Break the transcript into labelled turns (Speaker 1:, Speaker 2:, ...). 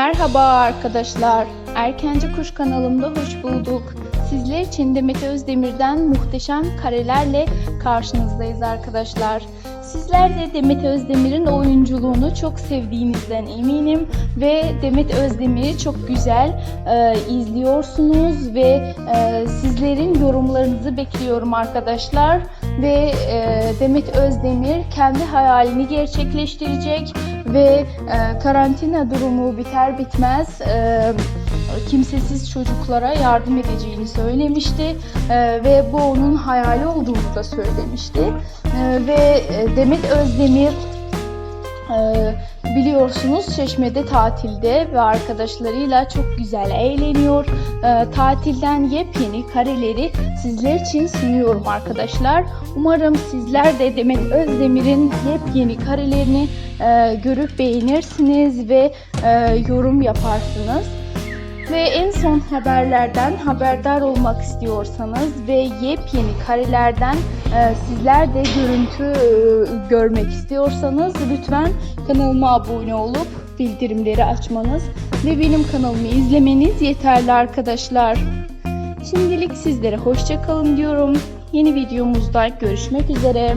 Speaker 1: Merhaba arkadaşlar. Erkenci Kuş kanalımda hoş bulduk. Sizler için Demet Özdemir'den muhteşem karelerle karşınızdayız arkadaşlar. Sizler de Demet Özdemir'in oyunculuğunu çok sevdiğinizden eminim ve Demet Özdemir'i çok güzel e, izliyorsunuz ve e, sizlerin yorumlarınızı bekliyorum arkadaşlar ve e, Demet Özdemir kendi hayalini gerçekleştirecek ve e, karantina durumu biter bitmez e, kimsesiz çocuklara yardım edeceğini söylemişti E, ve bu onun hayali olduğunu da söylemişti E, ve e, Demet Özdemir e, biliyorsunuz Çeşme'de tatilde ve arkadaşlarıyla çok güzel eğleniyor. E, tatilden yepyeni kareleri sizler için sunuyorum arkadaşlar. Umarım sizler de Demet Özdemir'in yepyeni karelerini e, görüp beğenirsiniz ve e, yorum yaparsınız. Ve en son haberlerden haberdar olmak istiyorsanız ve yepyeni karelerden e, sizler de görüntü e, görmek istiyorsanız lütfen kanalıma abone olup bildirimleri açmanız ve benim kanalımı izlemeniz yeterli arkadaşlar. Şimdilik sizlere hoşça kalın diyorum. Yeni videomuzda görüşmek üzere.